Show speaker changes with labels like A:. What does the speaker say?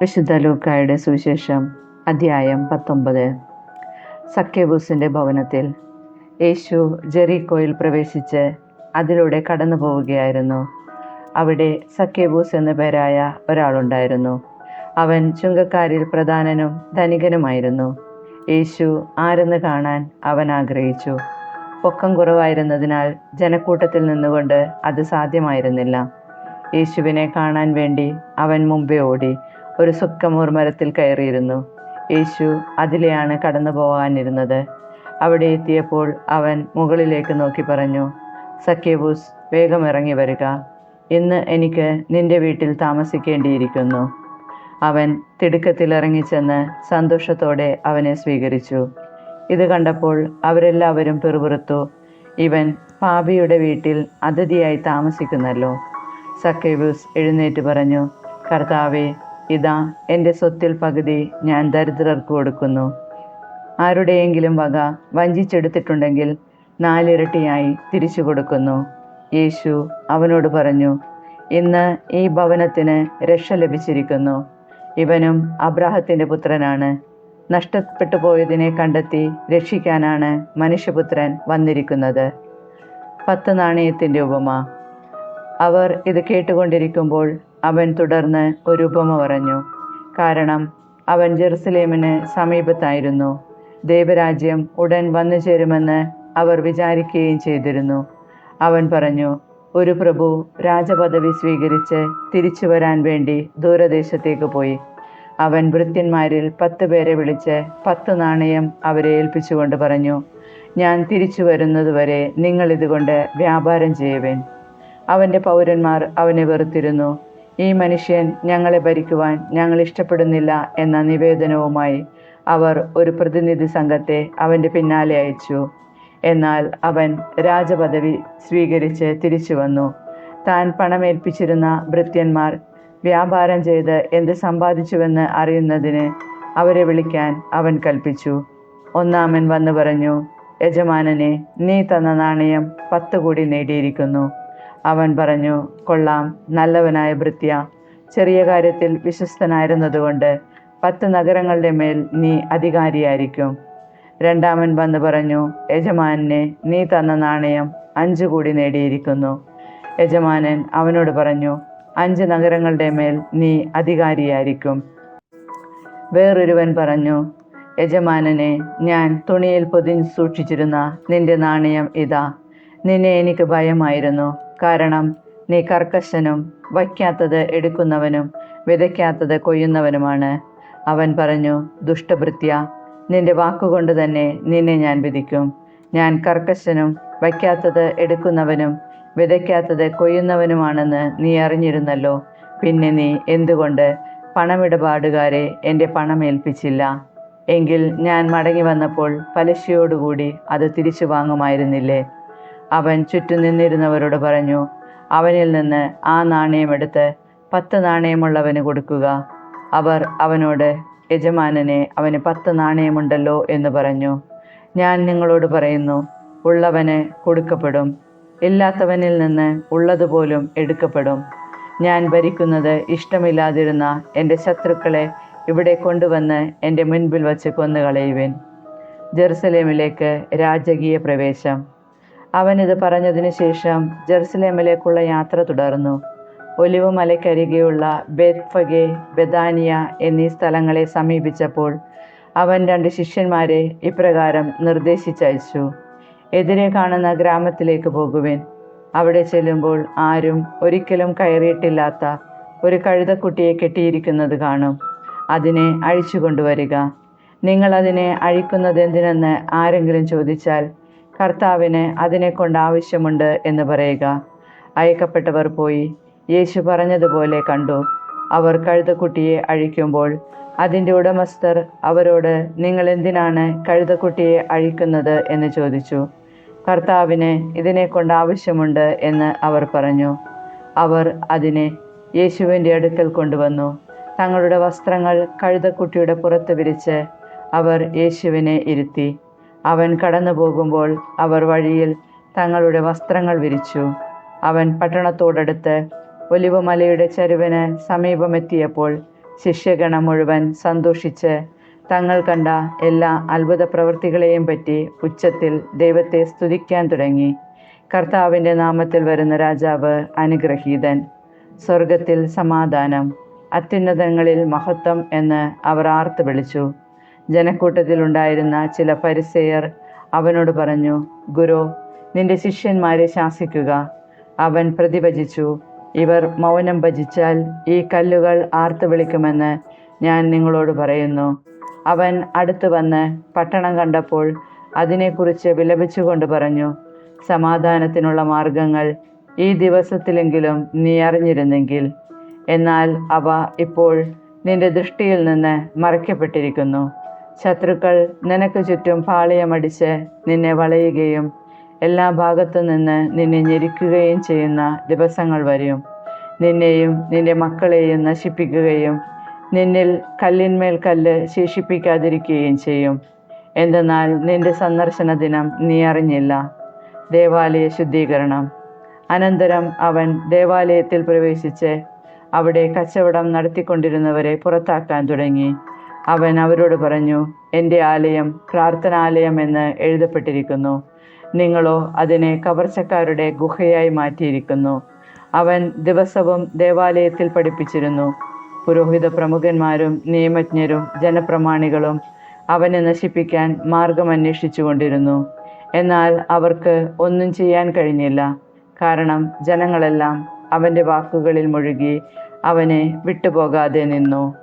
A: വിശുദ്ധ ലൂക്കായുടെ സുവിശേഷം അധ്യായം പത്തൊമ്പത്. സഖ്യബൂസിന്റെ ഭവനത്തിൽ യേശു ജെറീക്കോയിൽ പ്രവേശിച്ച് അതിലൂടെ കടന്നു പോവുകയായിരുന്നു അവിടെ സഖ്യബൂസ് എന്ന പേരായ ഒരാളുണ്ടായിരുന്നു. അവൻ ചുങ്കക്കാരിൽ പ്രധാനനും ധനികനുമായിരുന്നു. യേശു ആരെന്ന് കാണാൻ അവൻ ആഗ്രഹിച്ചു. പൊക്കം കുറവായിരുന്നതിനാൽ ജനക്കൂട്ടത്തിൽ നിന്നുകൊണ്ട് അത് സാധ്യമായിരുന്നില്ല. യേശുവിനെ കാണാൻ വേണ്ടി അവൻ മുമ്പേ ഓടി. ഒരു സുക്കമൂർ മരത്തിൽ കയറിയിരുന്നു. യേശു അതിലെയാണ് കടന്നു പോകാനിരുന്നത്. അവിടെ എത്തിയപ്പോൾ അവൻ മുകളിലേക്ക് നോക്കി പറഞ്ഞു സഖ്യബൂസ് വേഗം ഇറങ്ങി വരിക. ഇന്ന് എനിക്ക് നിന്റെ വീട്ടിൽ താമസിക്കേണ്ടിയിരിക്കുന്നു. അവൻ തിടുക്കത്തിൽ ഇറങ്ങിച്ചെന്ന് സന്തോഷത്തോടെ അവനെ സ്വീകരിച്ചു. ഇത് കണ്ടപ്പോൾ അവരെല്ലാവരും പിറുപിറുത്തു. ഇവൻ പാപിയുടെ വീട്ടിൽ അതിഥിയായി താമസിക്കുന്നല്ലോ. സക്കേബൂസ് എഴുന്നേറ്റ് പറഞ്ഞു കർത്താവെ ഇതാ എന്റെ സ്വത്തിൽ പകുതി ഞാൻ ദരിദ്രർക്ക് കൊടുക്കുന്നു. ആരുടെയെങ്കിലും വക വഞ്ചിച്ചെടുത്തിട്ടുണ്ടെങ്കിൽ നാലിരട്ടിയായി തിരിച്ചു കൊടുക്കുന്നു. യേശു അവനോട് പറഞ്ഞു ഇന്ന് ഈ ഭവനത്തിന് രക്ഷ ലഭിച്ചിരിക്കുന്നു. ഇവനും അബ്രാഹത്തിന്റെ പുത്രനാണ്. നഷ്ടപ്പെട്ടു പോയതിനെ കണ്ടെത്തി രക്ഷിക്കാനാണ് മനുഷ്യപുത്രൻ വന്നിരിക്കുന്നത്. പത്ത് നാണയത്തിന്റെ ഉപമ. അവർ ഇത് കേട്ടുകൊണ്ടിരിക്കുമ്പോൾ അവൻ തുടർന്ന് ഒരു ഉപമ പറഞ്ഞു. കാരണം അവൻ ജെറുസലേമിന് സമീപത്തായിരുന്നു. ദൈവരാജ്യം ഉടൻ വന്നു ചേരുമെന്ന് അവർ വിചാരിക്കുകയും ചെയ്തിരുന്നു. അവൻ പറഞ്ഞു ഒരു പ്രഭു രാജപദവി സ്വീകരിച്ച് തിരിച്ചു വരാൻ വേണ്ടി ദൂരദേശത്തേക്ക് പോയി. അവൻ വൃത്യന്മാരിൽ പത്ത് പേരെ വിളിച്ച് പത്ത് നാണയം അവരെ ഏൽപ്പിച്ചുകൊണ്ട് പറഞ്ഞു ഞാൻ തിരിച്ചു വരുന്നതുവരെ നിങ്ങൾ ഇതുകൊണ്ട് വ്യാപാരം ചെയ്യുവേൻ. അവന്റെ പൗരന്മാർ അവനെ വെറുത്തിരുന്നു. ഈ മനുഷ്യൻ ഞങ്ങളെ ഭരിക്കുവാൻ ഞങ്ങൾ ഇഷ്ടപ്പെടുന്നില്ല എന്ന നിവേദനവുമായി അവർ ഒരു പ്രതിനിധി സംഘത്തെ അവന്റെ പിന്നാലെ അയച്ചു. എന്നാൽ അവൻ രാജപദവി സ്വീകരിച്ച് തിരിച്ചു വന്നു. താൻ പണമേൽപ്പിച്ചിരുന്ന ഭൃത്യന്മാർ വ്യാപാരം ചെയ്ത് എന്ത് സമ്പാദിച്ചുവെന്ന് അറിയുന്നതിന് അവരെ വിളിക്കാൻ അവൻ കൽപ്പിച്ചു. ഒന്നാമൻ വന്നു പറഞ്ഞു യജമാനനെ നീ തന്ന നാണയം പത്ത് കോടി നേടിയിരിക്കുന്നു. അവൻ പറഞ്ഞു കൊള്ളാം നല്ലവനായ ഭൃത്യ. ചെറിയ കാര്യത്തിൽ വിശ്വസ്തനായിരുന്നതുകൊണ്ട് പത്ത് നഗരങ്ങളുടെ മേൽ നീ അധികാരിയായിരിക്കും. രണ്ടാമൻ വന്ന് പറഞ്ഞു യജമാനെ നീ തന്ന നാണയം അഞ്ചു കൂടി നേടിയിരിക്കുന്നു. യജമാനൻ അവനോട് പറഞ്ഞു അഞ്ച് നഗരങ്ങളുടെ മേൽ നീ അധികാരിയായിരിക്കും. വേറൊരുവൻ പറഞ്ഞു യജമാനനെ ഞാൻ തുണിയിൽ പൊതിഞ്ഞ് സൂക്ഷിച്ചിരുന്ന നിന്റെ നാണയം ഇതാ. നിന്നെ എനിക്ക് ഭയമായിരുന്നു. കാരണം നീ കർക്കശനും വയ്ക്കാത്തത് എടുക്കുന്നവനും വിതയ്ക്കാത്തത് കൊയ്യുന്നവനുമാണ്. അവൻ പറഞ്ഞു ദുഷ്ടഭൃത്യ നിന്റെ വാക്കുകൊണ്ട് തന്നെ നിന്നെ ഞാൻ വിധിക്കും. ഞാൻ കർക്കശനും വയ്ക്കാത്തത് എടുക്കുന്നവനും വിതയ്ക്കാത്തത് കൊയ്യുന്നവനുമാണെന്ന് നീ അറിഞ്ഞിരുന്നല്ലോ. പിന്നെ നീ എന്തുകൊണ്ട് പണമിടപാടുകാരെ എന്റെ പണം ഏൽപ്പിച്ചില്ല എങ്കിൽ ഞാൻ മടങ്ങി വന്നപ്പോൾ പലിശയോടുകൂടി അത് തിരിച്ചു വാങ്ങുമായിരുന്നില്ലേ? അവൻ ചുറ്റും നിന്നിരുന്നവരോട് പറഞ്ഞു അവനിൽ നിന്ന് ആ നാണയമെടുത്ത് പത്ത് നാണയമുള്ളവന് കൊടുക്കുക. അവർ അവനോട് യജമാനനെ അവന് പത്ത് നാണയമുണ്ടല്ലോ എന്ന് പറഞ്ഞു. ഞാൻ നിങ്ങളോട് പറയുന്നു ഉള്ളവന് കൊടുക്കപ്പെടും ഇല്ലാത്തവനിൽ നിന്ന് ഉള്ളതുപോലും എടുക്കപ്പെടും. ഞാൻ ഭരിക്കുന്നത് ഇഷ്ടമില്ലാതിരുന്ന എന്റെ ശത്രുക്കളെ ഇവിടെ കൊണ്ടുവന്ന് എന്റെ മുൻപിൽ വച്ച് കൊന്നുകളയുവിൻ. ജെറുസലേമിലേക്ക് രാജകീയ പ്രവേശം. അവനിത് പറഞ്ഞതിന് ശേഷം ജെറുസലേമിലേക്കുള്ള യാത്ര തുടർന്നു. ഒലിവ് മലയ്ക്കരികെയുള്ള ബെത്ഫഗെ ബെദാനിയ എന്നീ സ്ഥലങ്ങളെ സമീപിച്ചപ്പോൾ അവൻ രണ്ട് ശിഷ്യന്മാരെ ഇപ്രകാരം നിർദ്ദേശിച്ചയച്ചു. എതിരെ കാണുന്ന ഗ്രാമത്തിലേക്ക് പോകുവിൻ. അവിടെ ചെല്ലുമ്പോൾ ആരും ഒരിക്കലും കയറിയിട്ടില്ലാത്ത ഒരു കഴുതക്കുട്ടിയെ കെട്ടിയിരിക്കുന്നത് കാണും. അതിനെ അഴിച്ചു കൊണ്ടുവരിക അഴിക്കുന്നത് എന്തിനെന്ന് ആരെങ്കിലും ചോദിച്ചാൽ കർത്താവിന് അതിനെക്കൊണ്ട് ആവശ്യമുണ്ട് എന്ന് പറയുക. അയക്കപ്പെട്ടവർ പോയി യേശു പറഞ്ഞതുപോലെ കണ്ടു. അവർ കഴുതക്കുട്ടിയെ അഴിക്കുമ്പോൾ അതിന്റെ ഉടമസ്ഥർ അവരോട് നിങ്ങൾ എന്തിനാണ് കഴുതക്കുട്ടിയെ അഴിക്കുന്നത്? എന്ന് ചോദിച്ചു. കർത്താവിന് ഇതിനെക്കൊണ്ട് ആവശ്യമുണ്ട് എന്ന് അവർ പറഞ്ഞു. അവർ അതിനെ യേശുവിന്റെ അടുക്കൽ കൊണ്ടുവന്നു. തങ്ങളുടെ വസ്ത്രങ്ങൾ കഴുതക്കുട്ടിയുടെ പുറത്ത് വിരിച്ച് അവർ യേശുവിനെ ഇരുത്തി. അവൻ കടന്നു പോകുമ്പോൾ അവർ വഴിയിൽ തങ്ങളുടെ വസ്ത്രങ്ങൾ വിരിച്ചു. അവൻ പട്ടണത്തോടടുത്ത് ഒലിവുമലയുടെ ചരുവിന് സമീപമെത്തിയപ്പോൾ ശിഷ്യഗണം മുഴുവൻ സന്തോഷിച്ച് തങ്ങൾ കണ്ട എല്ലാ അത്ഭുത പ്രവൃത്തികളെയും പറ്റി ഉച്ചത്തിൽ ദൈവത്തെ സ്തുതിക്കാൻ തുടങ്ങി. കർത്താവിന്റെ നാമത്തിൽ വരുന്ന രാജാവ് അനുഗ്രഹീതൻ. സ്വർഗത്തിൽ സമാധാനം. അത്യുന്നതങ്ങളിൽ മഹത്വം എന്ന് അവർ ആർത്ത് വിളിച്ചു. ജനക്കൂട്ടത്തിലുണ്ടായിരുന്ന ചില പരിസയർ അവനോട് പറഞ്ഞു ഗുരു നിന്റെ ശിഷ്യന്മാരെ ശാസിക്കുക. അവൻ പ്രതിഭജിച്ചു. ഇവർ മൗനം ഭജിച്ചാൽ ഈ കല്ലുകൾ ആർത്ത് വിളിക്കുമെന്ന് ഞാൻ നിങ്ങളോട് പറയുന്നു. അവൻ അടുത്തു വന്ന് പട്ടണം കണ്ടപ്പോൾ അതിനെക്കുറിച്ച് വിലപിച്ചുകൊണ്ട് പറഞ്ഞു സമാധാനത്തിനുള്ള മാർഗങ്ങൾ ഈ ദിവസത്തിലെങ്കിലും നീ അറിഞ്ഞിരുന്നെങ്കിൽ. എന്നാൽ അവ ഇപ്പോൾ നിന്റെ ദൃഷ്ടിയിൽ നിന്ന് മറയ്ക്കപ്പെട്ടിരിക്കുന്നു. ശത്രുക്കൾ നിനക്ക് ചുറ്റും പാളയമടിച്ച് നിന്നെ വളയുകയും എല്ലാ ഭാഗത്തു നിന്ന് നിന്നെ ഞെരിക്കുകയും ചെയ്യുന്ന ദിവസങ്ങൾ വരും. നിന്നെയും നിന്റെ മക്കളെയും നശിപ്പിക്കുകയും നിന്നിൽ കല്ലിന്മേൽ കല്ല് ശേഷിപ്പിക്കാതിരിക്കുകയും ചെയ്യും. എന്തെന്നാൽ നിന്റെ സന്ദർശന ദിനം നീ അറിഞ്ഞില്ല. ദേവാലയ ശുദ്ധീകരണം. അനന്തരം അവൻ ദേവാലയത്തിൽ പ്രവേശിച്ച് അവിടെ കച്ചവടം നടത്തിക്കൊണ്ടിരുന്നവരെ പുറത്താക്കാൻ തുടങ്ങി. അവൻ അവരോട് പറഞ്ഞു എന്റെ ആലയം പ്രാർത്ഥനാലയം എന്ന് എഴുതപ്പെട്ടിരിക്കുന്നു. നിങ്ങളോ അതിനെ കവർച്ചക്കാരുടെ ഗുഹയായി മാറ്റിയിരിക്കുന്നു. അവൻ ദിവസവും ദേവാലയത്തിൽ പഠിപ്പിച്ചിരുന്നു. പുരോഹിത പ്രമുഖന്മാരും നിയമജ്ഞരും ജനപ്രമാണികളും അവനെ നശിപ്പിക്കാൻ മാർഗം അന്വേഷിച്ചുകൊണ്ടിരുന്നു എന്നാൽ അവർക്ക് ഒന്നും ചെയ്യാൻ കഴിഞ്ഞില്ല. കാരണം ജനങ്ങളെല്ലാം അവന്റെ വാക്കുകളിൽ മുഴുകി അവനെ വിട്ടുപോകാതെ നിന്നു.